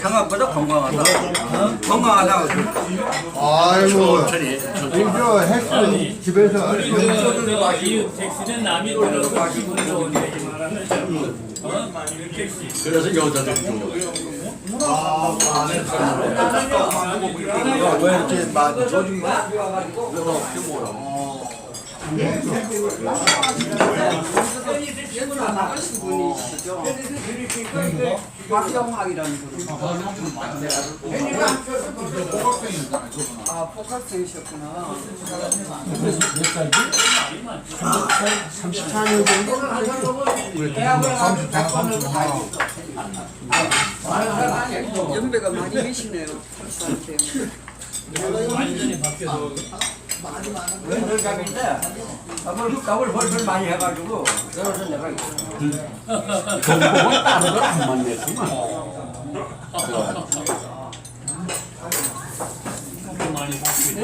생각보다 건강하다. 어? 건강하다고. 아이고 천천히. 이거 핵 집에서 마시고. 택시는 남이 들어서 기분 좋은데 이 말하는 어? 택시 그래서 여자들 좀. 왜 이렇게 저기 나가신 분이시죠? 박영학이라는 분. 아, 복학생이셨구나. 34년 정도? 연배가 많이 계시네요. 때문에. 완전히 바뀌어서 답을 답을 벌벌 많이 해가지고 그래서 내가 정보가 따로도 안 맞네구만. 많이 바뀌고